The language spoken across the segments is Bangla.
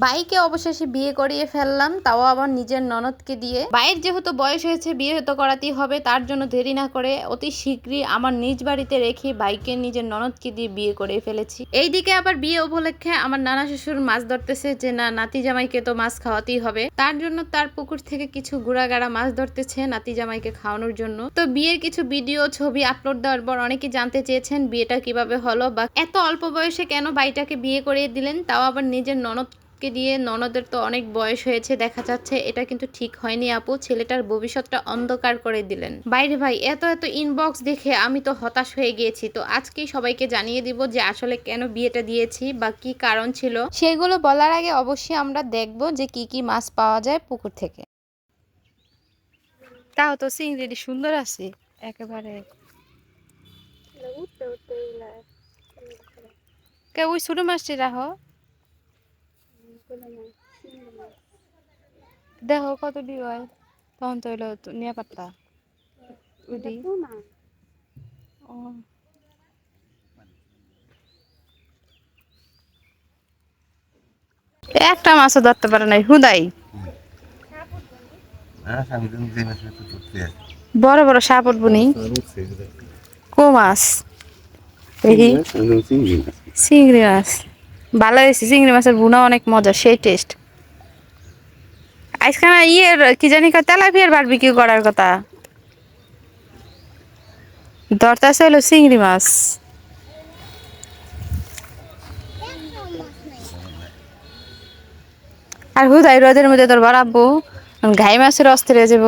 বাইকে অবশেষে বিয়ে করিয়ে ফেললাম তাও আবার নিজের ননদকে দিয়ে। বাইয়ের যেহেতু বয়স হয়েছে বিয়ে তো করাতেই হবে তার জন্য দেরি না করে অতি শীঘ্রই আমার নিজ বাড়িতে রেখে বাইকে নিজের ননদকে দিয়ে বিয়ে করে ফেলেছি। এইদিকে আবার বিয়ে উপলক্ষে আমার নানা শ্বশুর মাছ ধরতেছে যে না নাতি জামাইকে তো মাছ খাওয়াতেই হবে। তার জন্য তার পুকুর থেকে কিছু গুড়াগাড়া মাছ ধরতেছে নাতি জামাইকে খাওয়ানোর জন্য। তো বিয়ের কিছু ভিডিও ছবি আপলোড দেওয়ার পর অনেকে জানতে চেয়েছেন বিয়েটা কীভাবে হলো বা এত অল্প বয়সে কেন বাইটাকে বিয়ে করিয়ে দিলেন তাও আবার নিজের ননদকে দিয়ে ননদের তো অনেক বয়স হয়েছে দেখা যাচ্ছে এটা কিন্তু ঠিক হয়নি আপু। ছেলেটার ভবিষ্যৎটা অন্ধকার করে দিলেন। বাইরে ভাই এত এত ইনবক্স দেখে আমি তো হতাশ হয়ে গিয়েছি। তো আজকেই সবাইকে জানিয়ে দিব যে আসলে কেন বিয়েটা দিয়েছি বা কি কারণ ছিল। সেগুলো বলার আগে অবশ্যই আমরা দেখব যে কি কি মাছ পাওয়া যায় পুকুর থেকে। তাও তো চিংড়ি সুন্দর আছে একেবারে। উঠতে উঠতে কে ওই ছোট মাছটি রাখো। দেখো কত ডি হয়। তখন তো হইল তো নিয়ে পারতা উডি। ও। একটা মাছও ধরতে পারে নাই হুদাই। হ্যাঁ বড় বড় সাপ উঠবনি কো মাছ। দেখি। মাছ। চিংড়ি মাছ। ভালো হয়েছে, চিংড়ি মাছের বুনা অনেক মজা, সেই টেস্ট আজকাল ইয়ের, কি জানি তেলাপিয়ার বারবিকিউ করার কথা। দরতাছে হলো চিংড়ি মাছ। আর হুদাই রোদের মধ্যে তোর বাড়াবো ঘাই মাছের অস্ত্রে যাব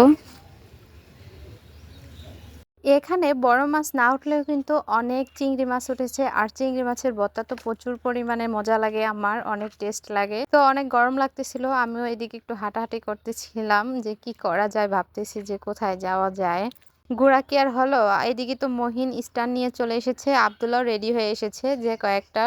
এখানে বড় মাছ না উঠলেও কিন্তু অনেক চিংড়ি মাছ উঠেছে। আর চিংড়ি মাছের ভর্তা তো প্রচুর পরিমাণে মজা লাগে আমার, অনেক টেস্ট লাগে। তো অনেক গরম লাগতেছিল, আমিও এদিকে একটু হাঁটাহাঁটি করতেছিলাম যে কি করা যায় ভাবতেছি যে কোথায় যাওয়া যায়। ঘোরা কি আর হলো? এদিকে তো মহিন স্টার নিয়ে চলে এসেছে, আবদুল্লাহ রেডি হয়ে এসেছে যে কয়েকটা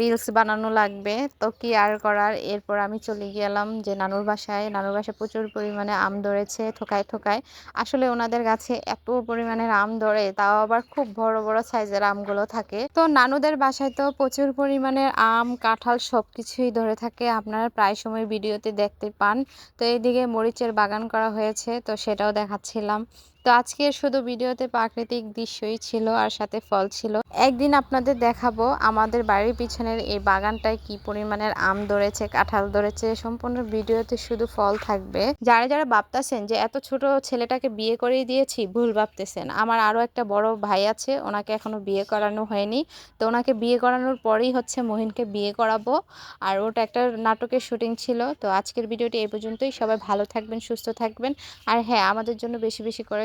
রিলস বানানো লাগবে। তো কি আর করার? এরপর আমি চলে গেলাম যে নানুর বাসায়। নানুর বাসায় প্রচুর পরিমাণে আম ধরেছে, থোকায় থোকায়। আসলে ওনাদের গাছে এত পরিমাণের আম ধরে, তাও আবার খুব বড় বড় সাইজের আমগুলো থাকে। তো নানুদের বাসায় তো প্রচুর পরিমাণের আম, কাঁঠাল সব কিছুই ধরে থাকে। আপনারা প্রায় সময় ভিডিওতে দেখতে পান। তো এইদিকে মরিচের বাগান করা হয়েছে, তো সেটাও দেখাচ্ছিলাম। তো আজকে শুধু ভিডিওতে প্রাকৃতিক দৃশ্যই ছিল আর সাথে ফল ছিল। একদিন আপনাদের দেখাবো আমাদের বাড়ির পিছনের এই বাগানটায় কি পরিমাণের আম ধরেছে, কাঁঠাল ধরেছে, সম্পূর্ণ ভিডিওতে শুধু ফল থাকবে। যারা যারা ভাবতেছেন যে এত ছোট ছেলেটাকে বিয়ে করিয়ে দিয়েছি, ভুল ভাবতেছেন। আমার আরও একটা বড় ভাই আছে, ওনাকে এখনও বিয়ে করানো হয়নি। তো ওনাকে বিয়ে করানোর পরেই হচ্ছে মহিনকে বিয়ে করাবো। আর ওটা একটা নাটকের শুটিং ছিল। তো আজকের ভিডিওটি এই পর্যন্তই। সবাই ভালো থাকবেন, সুস্থ থাকবেন। আর হ্যাঁ আমাদের জন্য বেশি বেশি করে